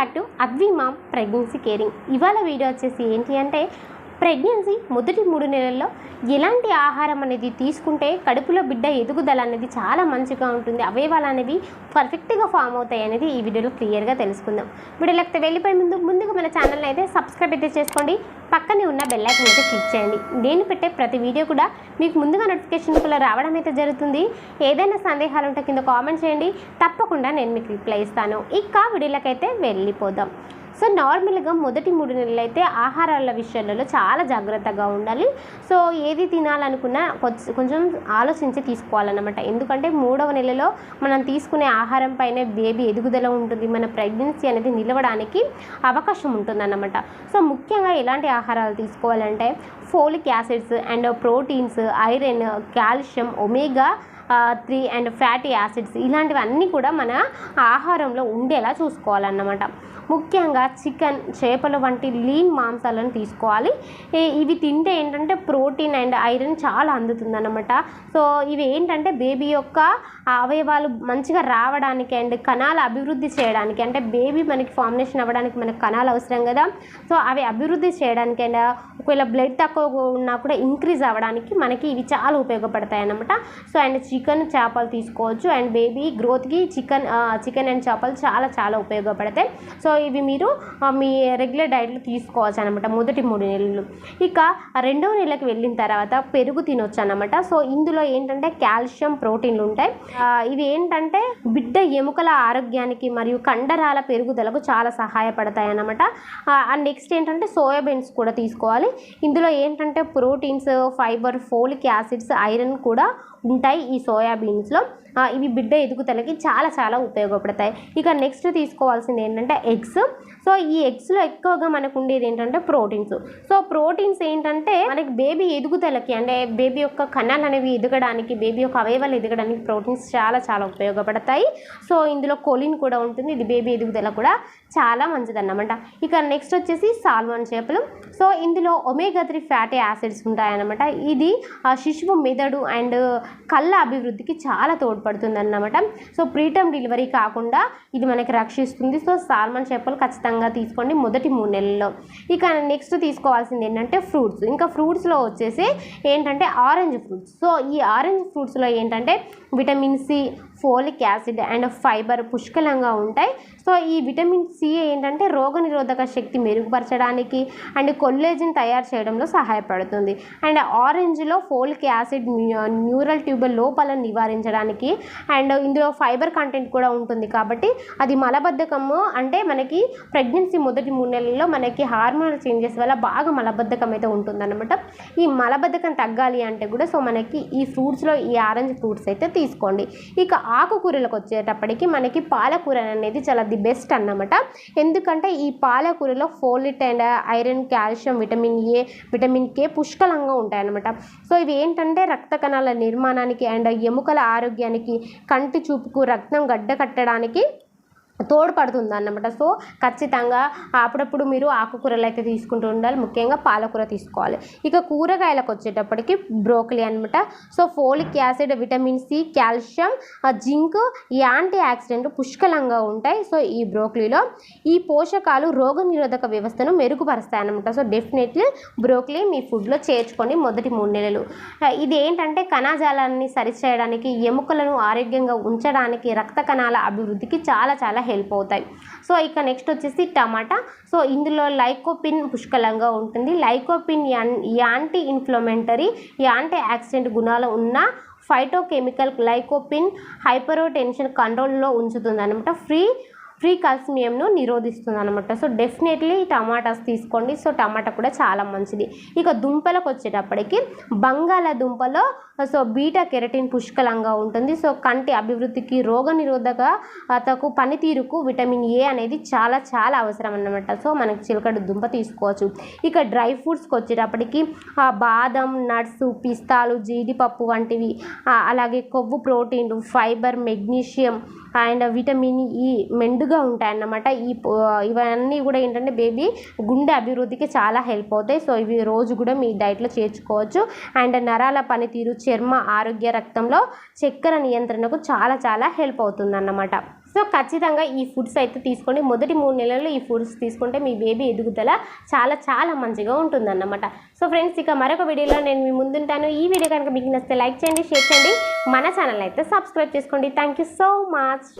Back to Advi mom pregnancy caring. ఇవాళ video వచ్చేసి ఏంటి అంటే ప్రెగ్నెన్సీ మొదటి మూడు నెలల్లో ఎలాంటి ఆహారం అనేది తీసుకుంటే కడుపులో బిడ్డ ఎదుగుదల అనేది చాలా మంచిగా ఉంటుంది. అవయవాలు అనేవి పర్ఫెక్ట్గా ఫామ్ అవుతాయి అనేది ఈ వీడియోలో క్లియర్గా తెలుసుకుందాం. వీడియోలోకి వెళ్ళిపోయే ముందు ముందుగా మన ఛానల్ని అయితే సబ్స్క్రైబ్ అయితే చేసుకోండి. పక్కనే ఉన్న బెల్లైకన్ అయితే క్లిక్ చేయండి. నేను పెట్టే ప్రతి వీడియో కూడా మీకు ముందుగా నోటిఫికేషన్ కూడా రావడం అయితే జరుగుతుంది. ఏదైనా సందేహాలు ఉంటే కింద కామెంట్ చేయండి. తప్పకుండా నేను మీకు రిప్లై ఇస్తాను. ఇక వీడియోలకైతే వెళ్ళిపోదాం. సో నార్మల్గా మొదటి మూడు నెలలు అయితే ఆహారాల విషయాలలో చాలా జాగ్రత్తగా ఉండాలి. సో ఏది తినాలనుకున్నా కొంచెం కొంచెం ఆలోచించి తీసుకోవాలన్నమాట. ఎందుకంటే మూడవ నెలలో మనం తీసుకునే ఆహారం పైన బేబీ ఎదుగుదల ఉంటుంది. మన ప్రెగ్నెన్సీ అనేది నిలవడానికి అవకాశం ఉంటుందన్నమాట. సో ముఖ్యంగా ఎలాంటి ఆహారాలు తీసుకోవాలంటే folic acids and proteins iron calcium omega three and fatty acids ఇలాంటివన్నీ కూడా మన ఆహారంలో ఉండేలా చూసుకోవాలన్నమాట. ముఖ్యంగా చికెన్ చేపలు వంటి లీన్ మాంసాలను తీసుకోవాలి. ఇవి తింటే ఏంటంటే ప్రోటీన్ అండ్ ఐరన్ చాలా అందుతుందన్నమాట. సో ఇవి ఏంటంటే బేబీ యొక్క అవయవాలు మంచిగా రావడానికి అండ్ కణాలు అభివృద్ధి చేయడానికి అంటే బేబీ మనకి ఫార్మినేషన్ అవ్వడానికి మనకు కణాలు అవసరం కదా. సో అవి అభివృద్ధి చేయడానికి అండ్ ఒకవేళ బ్లడ్ తక్కువ ఉన్నా కూడా ఇంక్రీజ్ అవ్వడానికి మనకి ఇవి చాలా ఉపయోగపడతాయి అన్నమాట. సో అండ్ చికెన్ చేపలు తీసుకోవచ్చు అండ్ బేబీ గ్రోత్కి చికెన్ చికెన్ అండ్ చేపలు చాలా చాలా ఉపయోగపడతాయి. సో ఇవి మీరు మీ రెగ్యులర్ డైట్లో తీసుకోవచ్చు అనమాట మొదటి మూడు నెలలు. ఇక రెండవ నెలకు వెళ్ళిన తర్వాత పెరుగు తినొచ్చు అనమాట సో ఇందులో ఏంటంటే కాల్షియం ప్రోటీన్లు ఉంటాయి. ఇవి ఏంటంటే బిడ్డ ఎముకల ఆరోగ్యానికి మరియు కండరాల పెరుగుదలకు చాలా సహాయపడతాయి అన్నమాట అండ్ నెక్స్ట్ ఏంటంటే సోయాబీన్స్ కూడా తీసుకోవాలి. ఇందులో ఏంటంటే proteins fibre folic acids iron కూడా ఉంటాయి ఈ సోయాబీన్స్లో. ఇవి బిడ్డ ఎదుగుదలకి చాలా చాలా ఉపయోగపడతాయి. ఇక నెక్స్ట్ తీసుకోవాల్సింది ఏంటంటే ఎగ్స్. ఎగ్స్ సో ఈ ఎగ్స్లో ఎక్కువగా మనకు ఉండేది ఏంటంటే ప్రోటీన్స్ సో ప్రోటీన్స్ ఏంటంటే మనకి బేబీ ఎదుగుదలకి అంటే బేబీ యొక్క కణాలు అనేవి ఎదగడానికి బేబీ యొక్క అవయవాలు ఎదగడానికి ప్రోటీన్స్ చాలా చాలా ఉపయోగపడతాయి. సో ఇందులో కొలిన్ కూడా ఉంటుంది. ఇది బేబీ ఎదుగుదల కూడా చాలా మంచిదన్నమాట. ఇక నెక్స్ట్ వచ్చేసి సాల్మన్ చేపలు. సో ఇందులో ఒమేగా త్రీ ఫ్యాటీ యాసిడ్స్ ఉంటాయన్నమాట. ఇది ఆ శిశువు మెదడు అండ్ కళ్ళ అభివృద్ధికి చాలా తోడ్పడుతుంది అన్నమాట సో ప్రీటర్మ్ డెలివరీ కాకుండా ఇది మనకి రక్షిస్తుంది. సో సాల్మన్ చేపలు ఖచ్చితంగా తీసుకోండి మొదటి మూడు నెలల్లో. ఇక నెక్స్ట్ తీసుకోవాల్సింది ఏంటంటే ఫ్రూట్స్. ఇంకా ఫ్రూట్స్లో వచ్చేసి ఏంటంటే ఆరెంజ్ ఫ్రూట్స్. సో ఈ ఆరెంజ్ ఫ్రూట్స్లో ఏంటంటే vitamin C folic acid and fiber పుష్కలంగా ఉంటాయి. సో ఈ విటమిన్ సి ఏంటంటే రోగనిరోధక శక్తి మెరుగుపరచడానికి అండ్ కొల్లేజిన్ తయారు చేయడంలో సహాయపడుతుంది. అండ్ ఆరెంజ్లో ఫోలిక్ యాసిడ్ న్యూరల్ ట్యూబ్ లోపాలను నివారించడానికి అండ్ ఇందులో ఫైబర్ కంటెంట్ కూడా ఉంటుంది కాబట్టి అది మలబద్ధకము అంటే మనకి ప్రెగ్నెన్సీ మొదటి మూడు నెలల్లో మనకి హార్మోనల్ చేంజెస్ వల్ల బాగా మలబద్ధకం అయితే ఉంటుందన్నమాట. ఈ మలబద్ధకం తగ్గాలి అంటే కూడా సో మనకి ఈ ఫ్రూట్స్లో ఈ ఆరెంజ్ ఫ్రూట్స్ అయితే తీసుకోండి. ఇక ఆకుకూరలకు వచ్చేటప్పటికి మనకి పాలకూర అనేది చాలా ది బెస్ట్ అన్నమాట. ఎందుకంటే ఈ పాలకూరలో folate and iron calcium vitamin A vitamin K పుష్కలంగా ఉంటాయి అన్నమాట సో ఇవి ఏంటంటే రక్త కణాల నిర్మాణానికి అండ్ ఎముకల ఆరోగ్యానికి కంటి చూపుకు రక్తం గడ్డ కట్టడానికి తోడ్పడుతుంది అన్నమాట. సో ఖచ్చితంగా అప్పుడప్పుడు మీరు ఆకుకూరలు అయితే తీసుకుంటూ ఉండాలి. ముఖ్యంగా పాలకూర తీసుకోవాలి. ఇక కూరగాయలకు వచ్చేటప్పటికి బ్రోకలీ అనమాట so folic acid vitamin C calcium zinc antioxidant పుష్కలంగా ఉంటాయి. సో ఈ బ్రోకలీలో ఈ పోషకాలు రోగనిరోధక వ్యవస్థను మెరుగుపరుస్తాయి అన్నమాట. సో డెఫినెట్లీ బ్రోకలీ మీ ఫుడ్లో చేర్చుకోండి మొదటి మూడు నెలలు. ఇది ఏంటంటే కణజాలాన్ని సరిచేయడానికి ఎముకలను ఆరోగ్యంగా ఉంచడానికి రక్త కణాల అభివృద్ధికి చాలా చాలా హెల్ప్ అవుతాయి. సో ఇక నెక్స్ట్ వచ్చేసి టమాటా. సో ఇందులో లైకోపిన్ పుష్కలంగా ఉంటుంది. Lycopene an anti inflammatory antioxidant గుణాలు ఉన్న ఫైటోకెమికల్ గ్లైకోపిన్ హైపరోటెన్షన్ కంట్రోల్లో ఉంచుతుంది అనమాట ఫ్రీ ఫ్రీ కాల్సియంను నిరోధిస్తుంది అనమాట సో డెఫినెట్లీ టమాటాస్ తీసుకోండి. సో టమాటా కూడా చాలా మంచిది. ఇక దుంపలకు వచ్చేటప్పటికి బంగాళాదుంపలో సో బీటా కెరటిన్ పుష్కలంగా ఉంటుంది. సో కంటి అభివృద్ధికి రోగ నిరోధకతకు పనితీరుకు విటమిన్ ఏ అనేది చాలా చాలా అవసరం అన్నమాట సో మనకి చిలకడ దుంప తీసుకోవచ్చు. ఇక డ్రై ఫ్రూట్స్కి వచ్చేటప్పటికి బాదం నట్స్ పిస్తాలు జీడిపప్పు వంటివి అలాగే కొవ్వు ప్రోటీన్లు fibre magnesium and vitamin E మెండుగా ఉంటాయన్నమాట. ఈ ఇవన్నీ కూడా ఏంటంటే బేబీ గుండె అభివృద్ధికి చాలా హెల్ప్ అవుతాయి. సో ఇవి రోజు కూడా మీ డైట్లో చేర్చుకోవచ్చు. అండ్ నరాల పనితీరు చర్మ ఆరోగ్య రక్తంలో చక్కెర నియంత్రణకు చాలా చాలా హెల్ప్ అవుతుందన్నమాట. సో ఖచ్చితంగా ఈ ఫుడ్స్ అయితే తీసుకోండి. మొదటి మూడు నెలల్లో ఈ ఫుడ్స్ తీసుకుంటే మీ బేబీ ఎదుగుదల చాలా చాలా మంచిగా ఉంటుందన్నమాట. సో ఫ్రెండ్స్ ఇక మరొక వీడియోలో నేను మీ ముందుంటాను. ఈ వీడియో కనుక మీకు నచ్చితే లైక్ చేయండి షేర్ చేయండి. మన ఛానల్ అయితే సబ్స్క్రైబ్ చేసుకోండి. Thank you so much.